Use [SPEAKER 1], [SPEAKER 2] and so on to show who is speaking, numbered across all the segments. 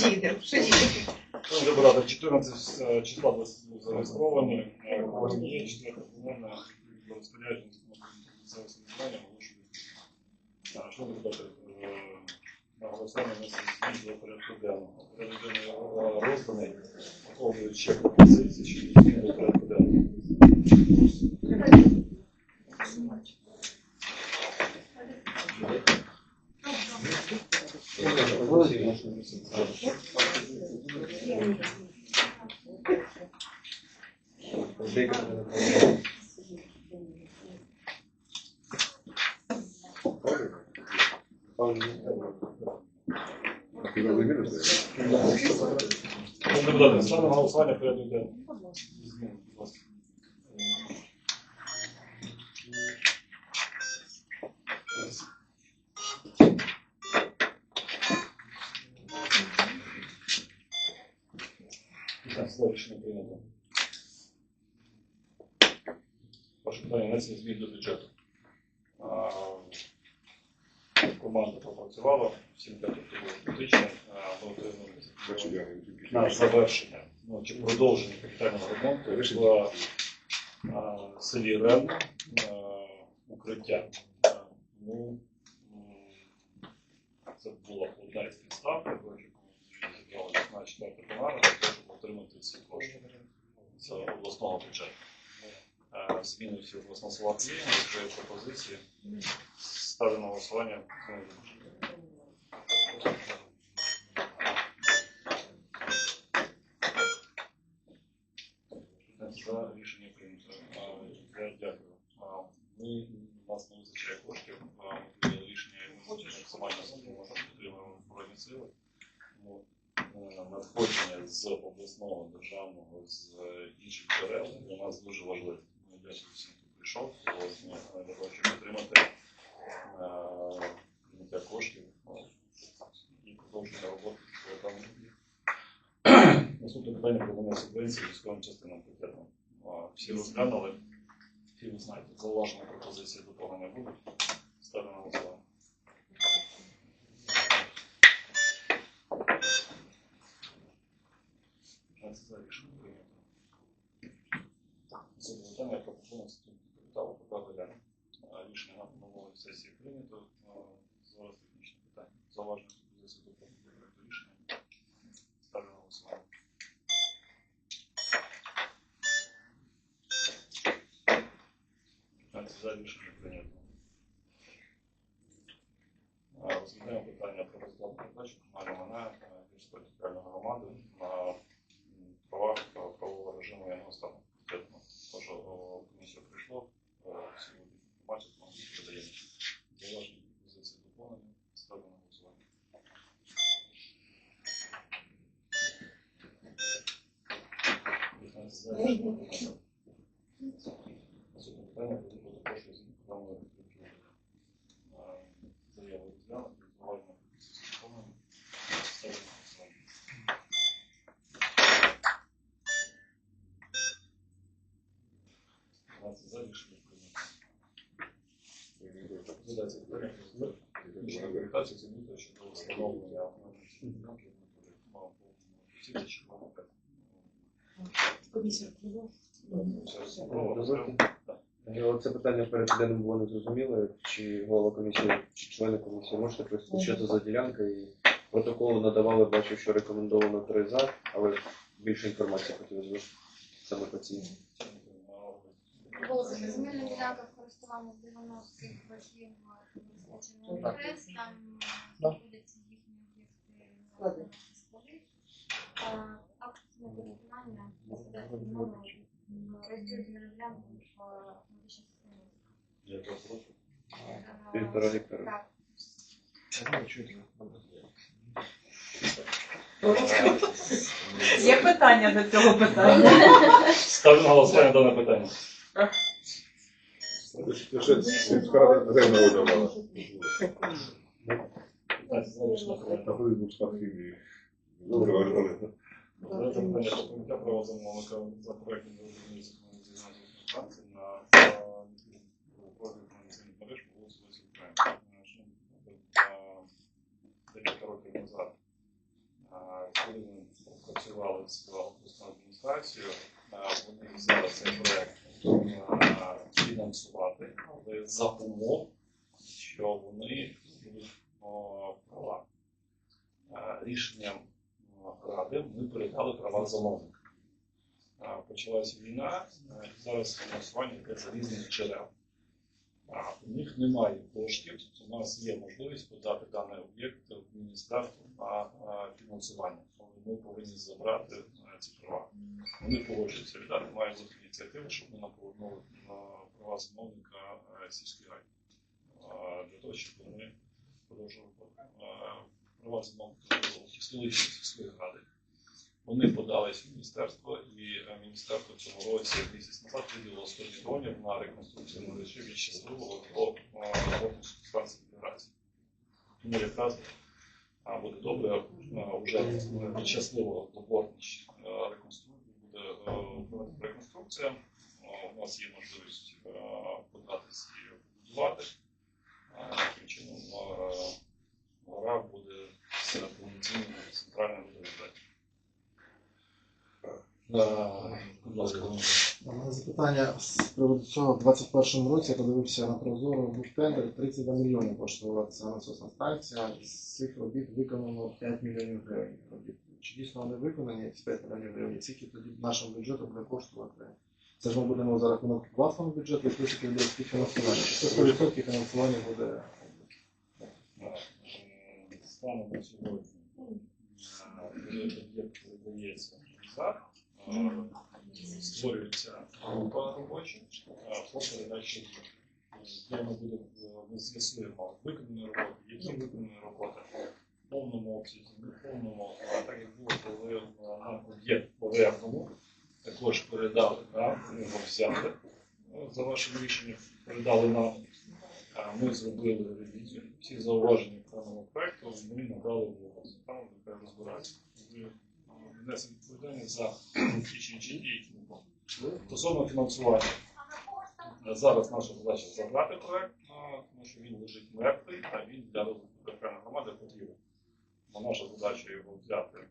[SPEAKER 1] Що їдемо?
[SPEAKER 2] Ну, Депутати 14 е, числа зареєстровані. Е, Кожен є, четверта хвилина до розпорядження місцевого самоврядування оголошую. А, Що депутати, е, на голосування внесення змін до порядку денного. Порядок денний е, розданий, враховуючи ще пропозиції, що до порядку денного. Ну, Депутати, ставимо на голосування порядок денний. Зміни, будь ласка. Внесення змін до бюджету. Команда попрацювала, всім п'ятим критично, ми отримали на завершення ну, чи продовження капітального ремонту в селі Ревно а, укриття. Ну, це була одна із підстав, зібрали на 4 команда, для того, щоб отримати ці кошти з обласного бюджету. Е, Зміни всі обласного села Києва, пропозиції, ставлю на голосування. За рішення прийнято. Я дякую. Ми у нас вистачає коштів. Ми прийняли рішення максимально підтримуємо збройні сили. Е, надходження з обласного, державного, з е, інших джерел для нас дуже важливо. Дякую всім, хто прийшов сьогодні е, для того, щоб прийняття коштів е, і продовження роботи по даному Наступне питання про надання субвенції військовим частинам бюджету. Всі розглянули, всі ви знаєте, зауваження пропозиції доповнення будуть. Ставлю на голосування. питання про поповнення капіталу ПКГ. Рішення на нової сесії прийнято. А, Зараз технічне питання. Зауваження пропозиції доповнення до проекту рішення. Ставлю на голосування. Так, за рішення прийнято. А, Розглядаємо питання про розгляд передачі комунального майна Львівської територіальної громади на П'ятнадцять за рішення прийнято. Наступне питання буде прошу з
[SPEAKER 1] Комісія
[SPEAKER 3] Це питання перед денним було незрозуміло, чи голова комісії, чи члени комісії можете пояснити, що це за ділянка і протоколу надавали, бачу, що рекомендовано 3 за, але більше інформації хотілося б саме по цій.
[SPEAKER 4] Голова земельна ділянка в користуванні з 90-х років визначений інтерес, там знаходяться їхні об'єкти склади. На виконання господарського номеру розділ земельної в медичній системі.
[SPEAKER 3] Півтора гектара.
[SPEAKER 4] Так.
[SPEAKER 1] Є питання до цього питання?
[SPEAKER 2] Ставлю на голосування дане питання. П'ятнадцять за рішення прийнято. Це питання про прийняття права замовника за законодавчої станції на розвитку мереж по вулиці Лесі. Декілька років назад а, зібрали з обласну адміністрацію. Е, Вони взяли цей проект е, фінансувати, але за умов, що вони будуть права. Е, Рішенням о, ради ми передали права замовника. Почалася війна, зараз фінансування йде з різних джерел. У них немає коштів, у нас є можливість подати даний об'єкт в міністерство на фінансування, ми повинні забрати ці права. Вони погоджуються віддати, має бути ініціатива, щоб ми повернули права замовника сільської ради. Для того, щоб вони продовжували замовника обчислили сільської ради. Вони подались в міністерство, і е, міністерство в цьому році місяць назад виділило 100 мільйонів на реконструкцію мережі від щасливого до роботи станції інтеграції. Тому якраз а, буде добре вже від щасливого до Бортніч реконструкції буде е, реконструкція. У нас є можливість е, податися і побудувати. Таким чином е, гора буде з повноцінним центральним водовідданням. Да, будь ласка.
[SPEAKER 5] У мене запитання з приводу цього. В 21-му році я подивився на Прозоро, був тендер, 32 мільйони коштувала ця насосна станція. З цих робіт виконано 5 мільйонів гривень робіт. Чи дійсно вони виконані ці 5 мільйонів гривень? Скільки тоді нашому бюджету буде коштувати? Це ж ми будемо за рахунок власного бюджету і плюс буде фінансування. Це 100% фінансування буде?
[SPEAKER 2] Станом на сьогодні е, об'єкт видається за, е, створюється група робоча е, по передачі. Де ми е, ми з'ясуємо виконані роботи, які виконані роботи в повному обсязі, в повному, а так як було, коли нам об'єкт повернув, також передали, да, ми його взяли за вашим рішенням, передали нам. А Ми зробили ревізію. Всі зауваження к даному проекту ми надали в. Там нехай розбираються. Ми внесемо відповідальність за ті дії. Стосовно фінансування. е, Зараз наша задача забрати проект, тому що він лежить мертвий, а він для розвитку громади потрібен. Наша задача його взяти е,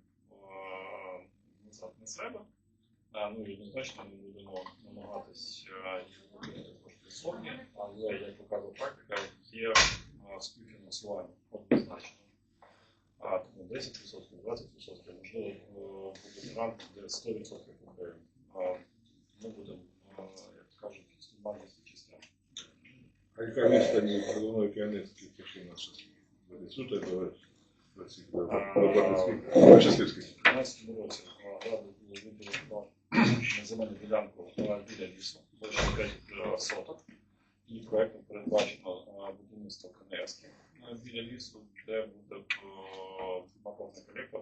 [SPEAKER 2] назад на себе. Ну і однозначно ми будемо намагатись е, зовні, але як показує практика, є співфінансування однозначно. А тому 10%, 20%, можливо, е, буде грант, де 100% буде. Е, Ми будемо, як кажуть, знімати частини.
[SPEAKER 6] А яка місто не головної піонерській пішли на що? Суд это Роботинський. Щасливський.
[SPEAKER 2] У 2012 році е, рада було виділено на земельну ділянку біля лісу, площа 5 е, соток. І проектом передбачено е, будівництво КНС е, біля лісу, де буде е, напевний колектор.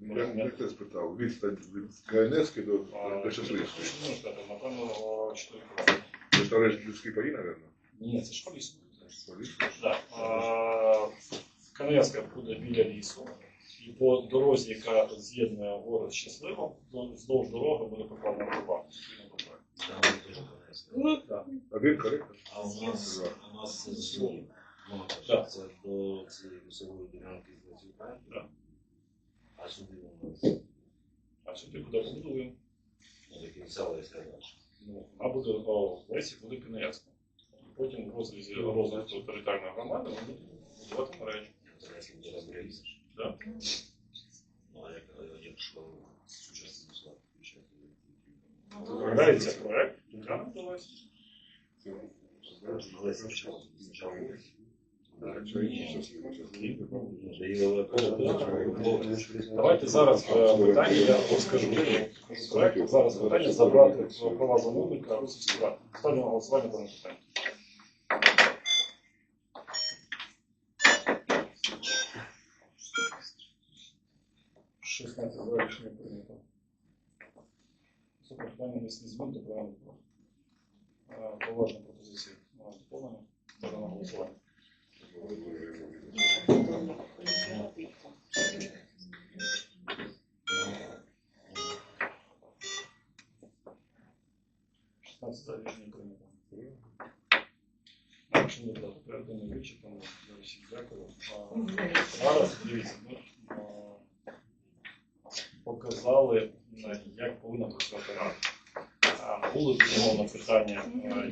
[SPEAKER 2] ну,
[SPEAKER 6] Я не спитав. Відстань від КНСки до, до.
[SPEAKER 2] Ну, сказати, напевно, 4 кілометри.
[SPEAKER 6] Це старе людські паї, наверное.
[SPEAKER 2] Ні, це ж по лісу.
[SPEAKER 6] Поліс.
[SPEAKER 2] Так. КНС буде біля лісу. І по дорозі, яка з'єднує город з щасливим, вздовж дороги буде покладена труба. Так.
[SPEAKER 6] Один коректор.
[SPEAKER 7] А у нас, у нас свої. Ну,
[SPEAKER 2] Так.
[SPEAKER 7] Це до цієї лісової ділянки так?
[SPEAKER 2] Так.
[SPEAKER 7] А сюди у нас
[SPEAKER 2] А сюди куди будуємо?
[SPEAKER 7] ну, до кінця листа далі.
[SPEAKER 2] Ну, вона буде в лесі буде КНС. Потім в розрізі розвитку територіальної громади ми будемо будувати мережу.
[SPEAKER 7] Інтересно буде розберітися.
[SPEAKER 2] Да?
[SPEAKER 7] Ну, а як, якщо сучасний склад включати?
[SPEAKER 2] Виявляється проект, яка нам вдалося.
[SPEAKER 7] Лесі почав. Почав вулиці.
[SPEAKER 6] Так, що щасливий.
[SPEAKER 7] Заїлове поле.
[SPEAKER 2] Давайте зараз е, питання, я розкажу проект. Зараз питання забрати права замовника ради. Ставлю на голосування дане питання. Шістнадцять за прийнято. Це питання внесли змін до програми. Е, Поважна пропозиція на доповнення. Голосування. Шістнадцять за рішення прийнято. Якщо не дати передані вичерпано, я всім дякую. А, Зараз дивіться, ми показали, е, як повинна працювати рада. Були безумовно питання,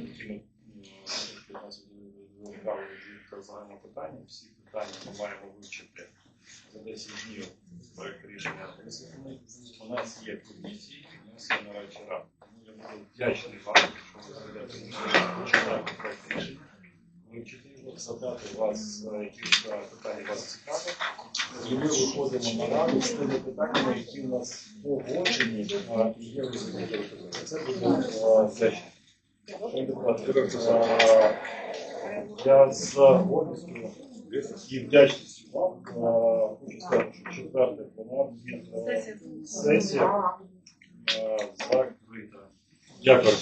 [SPEAKER 2] які ми від загального питання. Всі питання ми маємо вивчити за 10 днів проект рішення. У нас є комісії, у нас є нарадчі ради. Я буду вдячний вам, що ви зайдете можливість почитати проект рішення, вивчити його, задати вас, е, які е, питання вас цікавлять. І ми виходимо на раду з тими питаннями, які у нас погоджені е, і є висвітлені. Це буде е, вдячний. Шановні депутати, е, Я з гордістю і вдячністю вам хочу сказати, що четверте пленарне е, сесія закрита. Дякую.